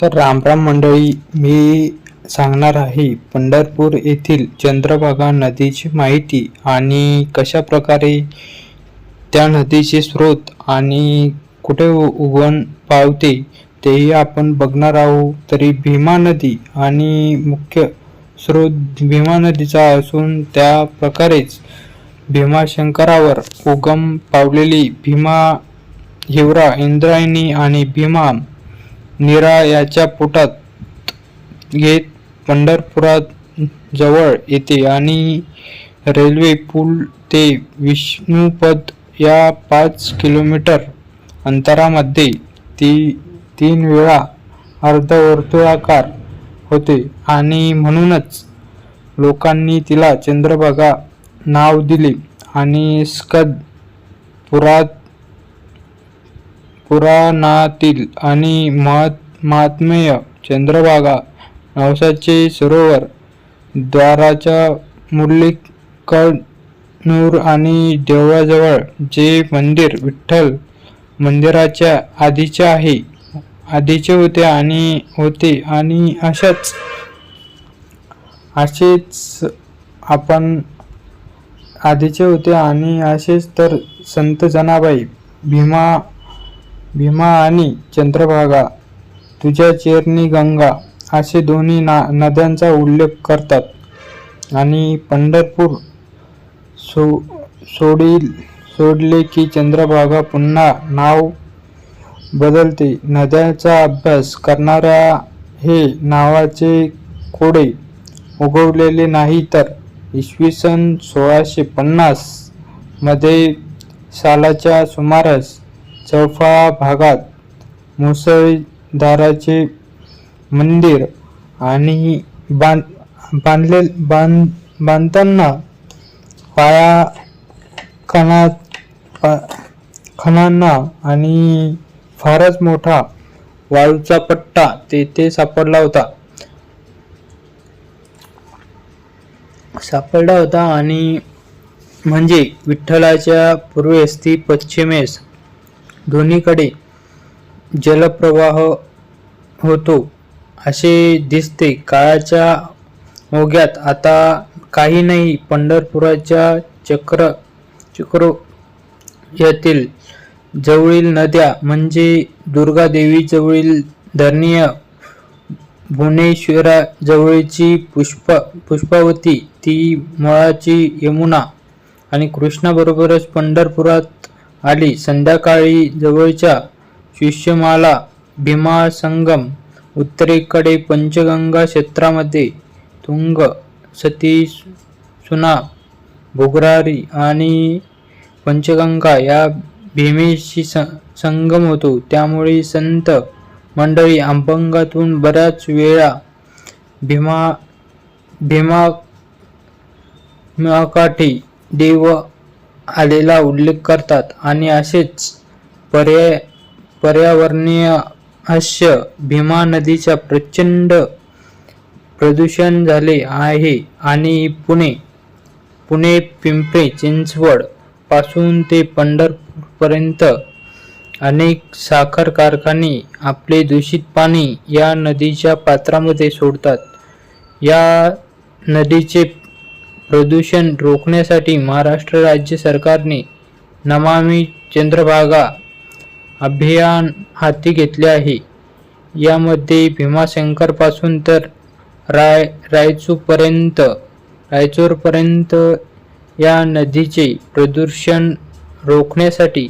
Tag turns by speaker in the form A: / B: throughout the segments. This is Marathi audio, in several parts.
A: तर रामराम मंडळी मी सांगणार आहे पंढरपूर येथील चंद्रभागा नदीची माहिती आणि कशा प्रकारे त्या नदीचे स्रोत आणि कुठे उगवण उगम पावते तेही आपण बघणार आहोत. तरी भीमा नदी आणि मुख्य स्रोत भीमा नदीचा असून त्या प्रकारेच भीमाशंकरावर उगम पावलेली भीमा हिवरा इंद्रायणी आणि भीमा निराळ्याच्या पोटात घेत पंढरपुरात जवळ येते आणि रेल्वे पूल ते विष्णुपद या पाच किलोमीटर अंतरामध्ये ती तीन वेळा अर्धवर्तुळाकार होते आणि म्हणूनच लोकांनी तिला चंद्रभागा नाव दिले आणि स्कद पुरात पुराणातील आणि महत् महात्मेय चंद्रभागा नवसाचे सरोवर द्वाराच्या मुरलीकनूर आणि देवळाजवळ जे मंदिर विठ्ठल मंदिराच्या आधीचे आहे आधीचे होते आणि होते आणि अशाच असेच आपण आधीचे होते आणि असेच तर संत जनाबाई भीमा भीमा आणि चंद्रभागा तुझ्या चेरणी गंगा असे दोन्ही ना नद्यांचा उल्लेख करतात. आणि पंढरपूर सो सोडील सोडले की चंद्रभागा पुन्हा नाव बदलते. नद्याचा अभ्यास करणाऱ्या हे नावाचे कोडे उगवलेले नाही तर इसवी सन सोळाशे पन्नासमध्ये सालाच्या सुमारास चौफा भागात मुसळधाराचे मंदिर आणि बांध बांधले बांध बांधताना पाया खणात खणांना आणि फारच मोठा वाळूचा पट्टा तेथे सापडला होता. सापडला होता आणि म्हणजे विठ्ठलाच्या पूर्वेस ती पश्चिमेस दोन्हीकडे जलप्रवाह होतो असे दिसते. काळाच्या ओघ्यात आता काही नाही पंढरपुराच्या चक्र चक्रो येथील जवळील नद्या म्हणजे दुर्गादेवी जवळील धरणीय भुवनेश्वरा जवळची पुष्प पुष्पावती ती मुळाची यमुना आणि कृष्णाबरोबरच पंढरपुरात आली. संध्याकाळी जवळच्या शिष्यमाला भीमा संगम उत्तरेकडे पंचगंगा क्षेत्रामध्ये तुंग सती सुना भोगरारी आणि पंचगंगा या भीमेशी संगम होतो. त्यामुळे संत मंडळी अभंगातून बऱ्याच वेळा भीमा भीमा काठी देव आलेला उल्लेख करतात. आणि असेच पर्याय पर्यावरणीय हास्य भीमा नदीच्या प्रचंड प्रदूषण झाले आहे. आणि पुणे पुणे पिंपरी चिंचवडपासून ते पंढरपूरपर्यंत अनेक साखर कारखाने आपले दूषित पाणी या नदीच्या पात्रामध्ये सोडतात. या नदीचे प्रदूषण रोखण्यासाठी महाराष्ट्र राज्य सरकारने नमामी चंद्रभागा अभियान हाती घेतले आहे. यामध्ये भीमाशंकरपासून तर राय रायचूरपर्यंत रायचूरपर्यंत या नदीचे प्रदूषण रोखण्यासाठी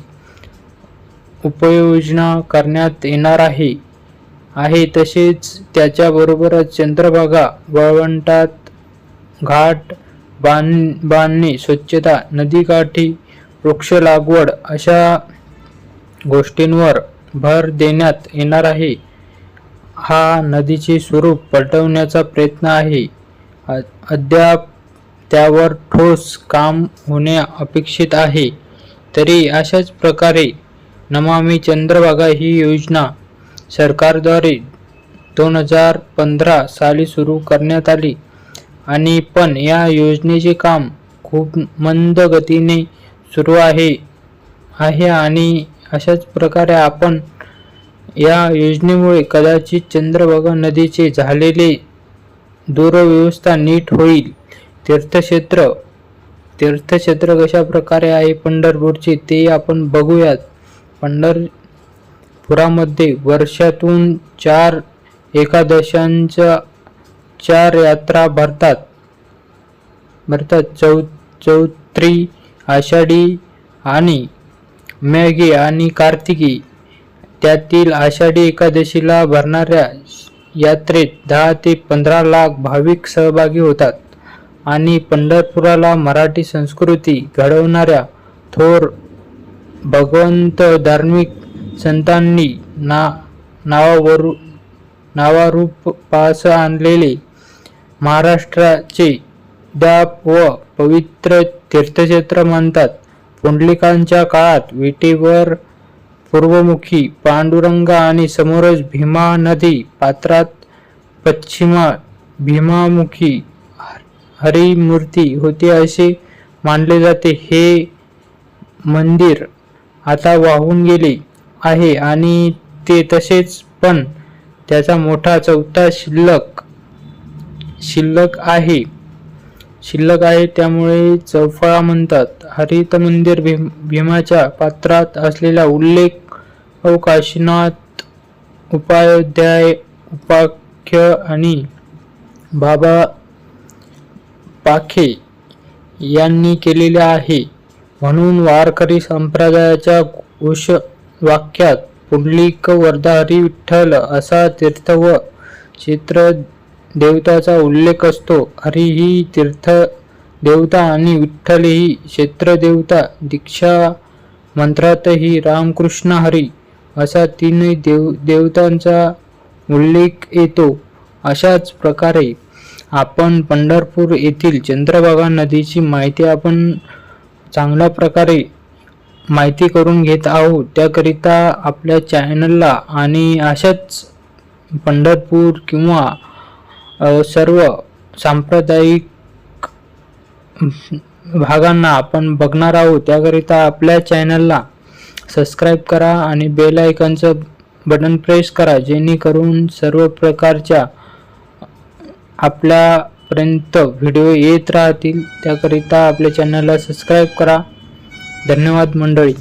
A: उपाययोजना करण्यात येणार आहे. आहे तसेच त्याच्याबरोबरच चंद्रभागा वळवंटात घाट बांध बांधणे स्वच्छता नदीकाठी वृक्ष लागवड अशा गोष्टींवर भर देण्यात येणार आहे. हा नदीचे स्वरूप पलटवण्याचा प्रयत्न आहे. अद्याप त्यावर ठोस काम होणे अपेक्षित आहे. तरी अशाच प्रकारे नमामि चंद्रभागा ही योजना सरकारद्वारे दोन हजार पंधरा साली सुरू करण्यात आली. आणि पण या योजनेचे काम खूप मंद गतीने सुरू आहे आहे आणि अशाच प्रकारे आपण या योजनेमुळे कदाचित चंद्रभागा नदीचे झालेले दूरव्यवस्था नीट होईल. तीर्थक्षेत्र तीर्थक्षेत्र कशा प्रकारे आहे पंढरपूरचे ते आपण बघूयात. पंढरपुरामध्ये वर्षातून चार एकादशांचा चार यात्रा भरतात. भरतात. चौ चौत्री आषाढी आणि मेघी आणि कार्तिकी. त्यातील आषाढी एकादशीला भरणाऱ्या यात्रेत दहा ते पंधरा लाख भाविक सहभागी होतात आणि पंढरपुराला मराठी संस्कृती घडवणाऱ्या थोर भगवंत धार्मिक संतांनी ना नावावरू नावारूपास आणलेले महाराष्ट्राचे दाप व पवित्र तीर्थक्षेत्र म्हणतात. पुंडलिकांच्या काळात विटेवर पूर्वमुखी पांडुरंग आणि समोरच भीमा नदी पात्रात पश्चिमा भीमामुखी हरिमूर्ती होती असे मानले जाते. हे मंदिर आता वाहून गेले आहे आणि ते तसेच पण त्याचा मोठा चौथा शिल्लक शिल्लक आहे. शिल्लक आहे त्यामुळे चौफळा म्हणतात. हरित मंदिर भीम भीमाच्या पात्रात असलेला उल्लेख अवकाशनाथ उपाध्याय उपाख्य आणि बाबा पाखे यांनी केलेले आहे. म्हणून वारकरी संप्रदायाच्या घोष वाक्यात पुंडलिक वरदाहरी विठ्ठल असा तीर्थ व क्षेत्र देवताचा उल्लेख असतो. हरी ही तीर्थ देवता आणि विठ्ठल ही क्षेत्रदेवता. दीक्षा मंत्रातही रामकृष्ण हरी असा तीनही देव देवतांचा उल्लेख येतो. अशाच प्रकारे आपण पंढरपूर येथील चंद्रभागा नदीची माहिती आपण चांगल्या प्रकारे माहिती करून घेत आहोत. त्याकरिता आपल्या चॅनलला आणि अशाच पंढरपूर किंवा सर्व सांप्रदायिक भागांना आपण बघणार आहोत. त्याकरिता आपल्या चॅनलला सबस्क्राईब करा आणि बेल आयकनचं बटन प्रेस करा जेणेकरून सर्व प्रकारच्या आपल्यापर्यंत व्हिडिओ येत राहतील. त्याकरिता आपल्या चॅनलला सबस्क्राईब करा. धन्यवाद मंडळी.